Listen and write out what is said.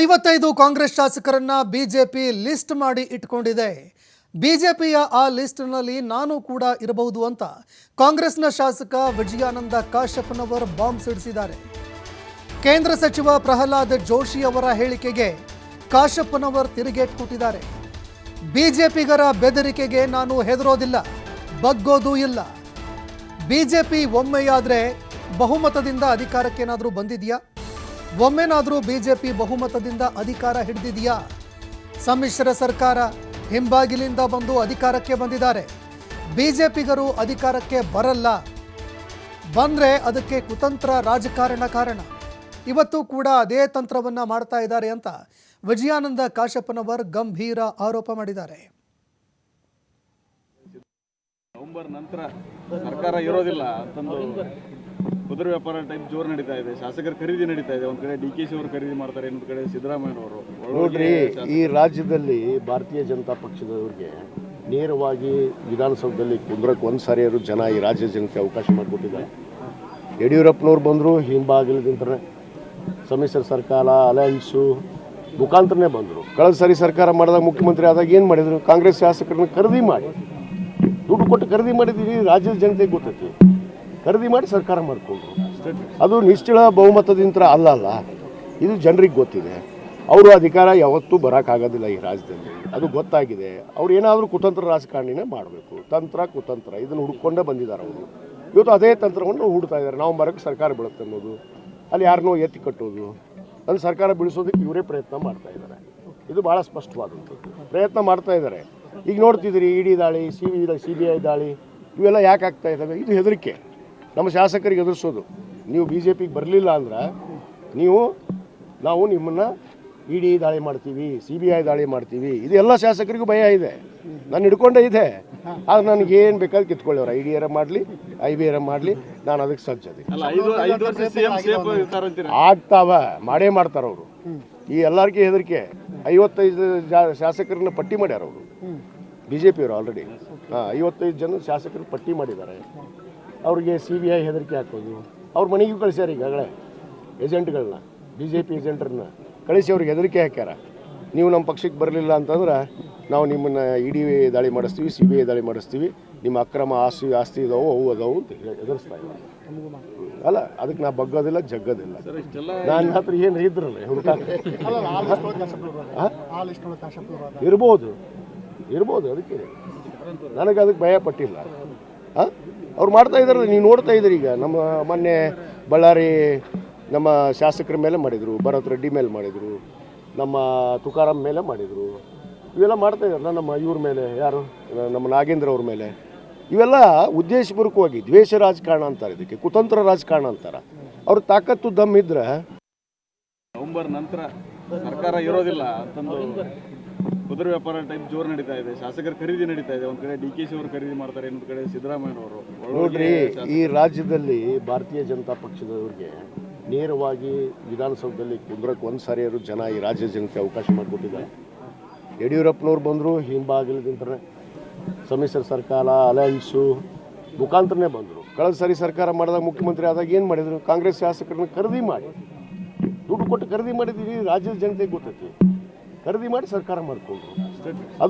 ಐವತ್ತೈದು ಕಾಂಗ್ರೆಸ್ ಶಾಸಕರನ್ನ BJP list ಮಾಡಿ ಇಟ್ಕೊಂಡಿದೆ. ಬಿಜೆಪಿಯ ಆ ಲಿಸ್ಟ್ನಲ್ಲಿ ನಾನು ಕೂಡ ಇರಬಹುದು ಅಂತ ಕಾಂಗ್ರೆಸ್ನ ಶಾಸಕ ವಿಜಯಾನಂದ ಕಾಶಪ್ಪನವರ್ ಬಾಂಬ್ ಸಿಡಿಸಿದ್ದಾರೆ. ಕೇಂದ್ರ ಸಚಿವ ಪ್ರಹ್ಲಾದ್ ಜೋಶಿ ಅವರ ಹೇಳಿಕೆಗೆ ಕಾಶ್ಯಪ್ಪನವರ್ ತಿರುಗೇಟ್ ಕೊಟ್ಟಿದ್ದಾರೆ. ಬಿಜೆಪಿಗರ ಬೆದರಿಕೆಗೆ ನಾನು ಹೆದರೋದಿಲ್ಲ, ಬಗ್ಗೋದೂ ಇಲ್ಲ. ಬಿಜೆಪಿ ಒಮ್ಮೆಯಾದರೆ ಬಹುಮತದಿಂದ ಅಧಿಕಾರಕ್ಕೇನಾದರೂ ಬಂದಿದೆಯಾ? ಒಮ್ಮೆನಾದರೂ ಬಿಜೆಪಿ ಬಹುಮತದಿಂದ ಅಧಿಕಾರ ಹಿಡಿದಿದೆಯಾ? ಸಮ್ಮಿಶ್ರ ಸರ್ಕಾರ ಹಿಂಬಾಗಿಲಿಂದ ಬಂದು ಅಧಿಕಾರಕ್ಕೆ ಬಂದಿದ್ದಾರೆ. ಬಿಜೆಪಿಗರು ಅಧಿಕಾರಕ್ಕೆ ಬರಲ್ಲ. ಬಂದರೆ ಅದಕ್ಕೆ ಕುತಂತ್ರ ರಾಜಕಾರಣ ಕಾರಣ. ಇವತ್ತು ಕೂಡ ಅದೇ ತಂತ್ರವನ್ನು ಮಾಡ್ತಾ ಇದ್ದಾರೆ ಅಂತ ವಿಜಯಾನಂದ ಕಾಶಪ್ಪನವರ್ ಗಂಭೀರ ಆರೋಪ ಮಾಡಿದ್ದಾರೆ. ನಂತರ ಸರ್ಕಾರ ಇರೋದಿಲ್ಲ. ಅಂತಂದು ಕುದುರೆ ವ್ಯಾಪಾರ ಟೈಪ್ ಜೋರು ನಡೀತಾ ಇದೆ. ಶಾಸಕರ ಖರೀದಿ ನಡೀತಾ ಇದೆ. ಒಂದ್ ಕಡೆ ಡಿ ಕೆ ಸಿ ಅವರು ಖರೀದಿ ಮಾಡ್ತಾರೆ ಇನ್ನೊಂದು ಕಡೆ ಸಿದ್ದರಾಮಯ್ಯ ಅವರು ನೋಡ್ರಿ ಈ ರಾಜ್ಯದಲ್ಲಿ ಭಾರತೀಯ ಜನತಾ ಪಕ್ಷದವ್ರಿಗೆ ನೇರವಾಗಿ ವಿಧಾನಸೌಧದಲ್ಲಿ ಕುಂದ್ರಕ್ಕೆ ಒಂದು ಅವರು ಜನ ಈ ರಾಜ್ಯ ಜನತೆ ಅವಕಾಶ ಮಾಡಿಕೊಟ್ಟಿದ್ದಾರೆ. ಯಡಿಯೂರಪ್ಪನವ್ರು ಬಂದರು ಹಿಂಬಾಗಿಲದಿಂತನೇ ಸಮ್ಮಿಶ್ರ ಸರ್ಕಾರ ಅಲಯನ್ಸು ಮುಖಾಂತರನೇ ಬಂದರು. ಕಳೆದ ಸಾರಿ ಸರ್ಕಾರ ಮಾಡಿದಾಗ ಮುಖ್ಯಮಂತ್ರಿ ಆದಾಗ ಏನು ಮಾಡಿದರು? ಕಾಂಗ್ರೆಸ್ ಶಾಸಕರನ್ನ ಖರೀದಿ ಮಾಡಿ. ದುಡ್ಡು ಕೊಟ್ಟು ಖರೀದಿ ಮಾಡಿದ್ದೀವಿ ರಾಜ್ಯದ ಜನತೆಗೆ ಗೊತ್ತೈತಿ. ಖರೀದಿ ಮಾಡಿ ಸರ್ಕಾರ ಮಾಡಿಕೊಂಡ್ರು. ಅದು ನಿಶ್ಚಳ ಬಹುಮತದಿಂದ ಅಲ್ಲ ಅಲ್ಲ, ಇದು ಜನರಿಗೆ ಗೊತ್ತಿದೆ. ಅವರು ಅಧಿಕಾರ ಯಾವತ್ತೂ ಬರೋಕ್ಕಾಗೋದಿಲ್ಲ ಈ ರಾಜ್ಯದಲ್ಲಿ. ಅದು ಗೊತ್ತಾಗಿದೆ. ಅವ್ರು ಏನಾದರೂ ಕುತಂತ್ರ ರಾಜಕಾರಣಿನೇ ಮಾಡಬೇಕು. ತಂತ್ರ, ಕುತಂತ್ರ, ಇದನ್ನು ಹುಡ್ಕೊಂಡೇ ಬಂದಿದ್ದಾರೆ ಅವರು. ಇವತ್ತು ಅದೇ ತಂತ್ರವನ್ನು ಹುಡ್ತಾ ಇದ್ದಾರೆ. ನಾವು ಮರಕ್ಕೆ ಸರ್ಕಾರ ಬೀಳುತ್ತೆ ಅನ್ನೋದು. ಅಲ್ಲಿ ಯಾರನ್ನೋ ಎತ್ತಿ ಕಟ್ಟೋದು. ಅದು ಸರ್ಕಾರ ಬೀಳಿಸೋದಕ್ಕೆ ಇವರೇ ಪ್ರಯತ್ನ ಮಾಡ್ತಾ ಇದ್ದಾರೆ. ಇದು ಭಾಳ ಸ್ಪಷ್ಟವಾದಂಥದ್ದು. ಪ್ರಯತ್ನ ಮಾಡ್ತಾ ಇದ್ದಾರೆ. ಈಗ ನೋಡ್ತಿದ್ದೀರಿ ಡಿ ದಾಳಿ, C B C B I ದಾಳಿ, ಇವೆಲ್ಲ ಯಾಕೆ ಆಗ್ತಾ ಇದ್ದಾವೆ? ಇದು ಹೆದರಿಕೆ. ನಮ್ಮ ಶಾಸಕರಿಗೆ ಎದುರಿಸೋದು. ನೀವು ಬಿ ಜೆ ಪಿಗೆ ಬರಲಿಲ್ಲ ಅಂದ್ರೆ ನೀವು ನಾವು ನಿಮ್ಮನ್ನು ಡಿ ದಾಳಿ ಮಾಡ್ತೀವಿ ಸಿ ಬಿ ಐ ದಾಳಿ ಮಾಡ್ತೀವಿ. ಇದು ಎಲ್ಲ ಶಾಸಕರಿಗೂ ಭಯ ಇದೆ. ನಾನು ಹಿಡ್ಕೊಂಡೇ ಇದೆ. ಆದ್ರೆ ನನಗೆ ಏನು ಬೇಕಾದ್ರೆ ಕಿತ್ಕೊಳ್ಳೋರು ಐ ಡಿ ಆರ ಮಾಡಲಿ ಐ ಬಿ ಆರ ಮಾಡಲಿ ನಾನು ಅದಕ್ಕೆ ಸಜ್ಜದೆ ಆಗ್ತಾವ ಮಾಡೇ ಮಾಡ್ತಾರ ಅವರು. ಈ ಎಲ್ಲರಿಗೆ ಹೆದರಿಕೆ. ಐವತ್ತೈದು ಶಾಸಕರನ್ನ ಪಟ್ಟಿ ಮಾಡ್ಯಾರ ಅವರು. ಬಿ ಜೆ ಪಿಯವರು ಆಲ್ರೆಡಿ ಹಾಂ ಐವತ್ತೈದು ಜನ ಶಾಸಕರು ಪಟ್ಟಿ ಮಾಡಿದ್ದಾರೆ. ಅವ್ರಿಗೆ ಸಿ ಬಿ ಐ ಹೆದರಿಕೆ ಹಾಕೋದು. ಅವ್ರ ಮನೆಗೂ ಕಳಿಸ್ಯಾರ ಈಗಾಗಲೇ ಏಜೆಂಟ್ಗಳನ್ನ ಬಿ ಜೆ ಪಿ ಏಜೆಂಟ್ರನ್ನ ಕಳಿಸಿ ಅವ್ರಿಗೆ ಹೆದರಿಕೆ ಹಾಕ್ಯಾರ. ನೀವು ನಮ್ಮ ಪಕ್ಷಕ್ಕೆ ಬರಲಿಲ್ಲ ಅಂತಂದ್ರೆ ನಾವು ನಿಮ್ಮನ್ನು ಇಡಿ ದಾಳಿ ಮಾಡಿಸ್ತೀವಿ ಸಿ ಬಿ ಐ ದಾಳಿ ಮಾಡಿಸ್ತೀವಿ. ನಿಮ್ಮ ಅಕ್ರಮ ಆಸ್ತಿ ಆಸ್ತಿ ಇದಾವೋ ಅವು ಅದಾವು ಅಂತ ಹೇಳಿ ಎದುರಿಸ್ತಾ ಇದ್ದಾರೆ. ಅಲ್ಲ ಅದಕ್ಕೆ ನಾ ಬಗ್ಗೋದಿಲ್ಲ ಜಗ್ಗೋದಿಲ್ಲ. ನಾನು ಹತ್ರ ಏನು ಇದ್ರಲ್ಲ ಇರ್ಬೋದು. ಇರ್ಬೋದು ಅದಕ್ಕೆ. ನನಗೆ ಅದಕ್ಕೆ ಭಯ ಪಟ್ಟಿಲ್ಲ. ಹಾಂ ಅವ್ರು ಮಾಡ್ತಾ ಇದ್ದಾರೆ, ನೀವು ನೋಡ್ತಾ ಇದ್ದೀರಿ ಈಗ. ನಮ್ಮ ಮೊನ್ನೆ ಬಳ್ಳಾರಿ ನಮ್ಮ ಶಾಸಕರ ಮೇಲೆ ಮಾಡಿದರು, ಭರತ್ ರೆಡ್ಡಿ ಮೇಲೆ ಮಾಡಿದರು, ನಮ್ಮ ತುಕಾರಾಮ್ ಮೇಲೆ ಮಾಡಿದರು. ಇವೆಲ್ಲ ಮಾಡ್ತಾ ಇದ್ದಾರೆ ನಮ್ಮ ಇವ್ರ ಮೇಲೆ, ಯಾರು? ನಮ್ಮ ನಾಗೇಂದ್ರ ಅವ್ರ ಮೇಲೆ. ಇವೆಲ್ಲ ಉದ್ದೇಶಪೂರ್ವಕವಾಗಿ ದ್ವೇಷ ರಾಜಕಾರಣ ಅಂತಾರೆ ಇದಕ್ಕೆ, ಕುತಂತ್ರ ರಾಜಕಾರಣ ಅಂತಾರೆ. ಅವ್ರ ತಾಕತ್ತು ದಮ್ ಇದ್ರೆ ನವೆಂಬರ್ ನಂತರ ಸರ್ಕಾರ ಇರೋದಿಲ್ಲ, ಅಂತಂದು ಕುದುರೆ ವ್ಯಾಪಾರ ಟೈಪ್ ಜೋರು ನಡೀತಾ ಇದೆ. ಶಾಸಕರ ಖರೀದಿ ನಡೀತಾ ಇದೆ. ಒಂದ್ ಕಡೆ ಡಿ ಕೆ ಸಿ ಅವರು ಖರೀದಿ ಮಾಡ್ತಾರೆ ಇನ್ನೊಂದು ಕಡೆ ಸಿದ್ದರಾಮಯ್ಯ ಅವರು ನೋಡ್ರಿ ಈ ರಾಜ್ಯದಲ್ಲಿ ಭಾರತೀಯ ಜನತಾ ಪಕ್ಷದವ್ರಿಗೆ ನೇರವಾಗಿ ವಿಧಾನಸೌಧದಲ್ಲಿ ಕುಂದ್ರಕ್ಕೆ ಒಂದು ಅವರು ಜನ ಈ ರಾಜ್ಯ ಜನತೆ ಅವಕಾಶ ಮಾಡಿಕೊಟ್ಟಿದ್ದಾರೆ. ಯಡಿಯೂರಪ್ಪನವ್ರು ಬಂದರು ಹಿಂಬಾಗಿಲದಿಂತನೇ ಸಮ್ಮಿಶ್ರ ಸರ್ಕಾರ ಅಲಯನ್ಸು ಮುಖಾಂತರನೇ ಬಂದರು. ಕಳೆದ ಸಾರಿ ಸರ್ಕಾರ ಮಾಡಿದಾಗ ಮುಖ್ಯಮಂತ್ರಿ ಆದಾಗ ಏನು ಮಾಡಿದರು? ಕಾಂಗ್ರೆಸ್ ಶಾಸಕರನ್ನ ಖರೀದಿ ಮಾಡಿ. ದುಡ್ಡು ಕೊಟ್ಟು ಖರೀದಿ ಮಾಡಿದ್ದೀವಿ ರಾಜ್ಯದ ಜನತೆಗೆ ಗೊತ್ತೈತಿ. ಖರೀದಿ ಮಾಡಿ ಸರ್ಕಾರ ಮಾಡಿಕೊಂಡ್ರು. ಅದು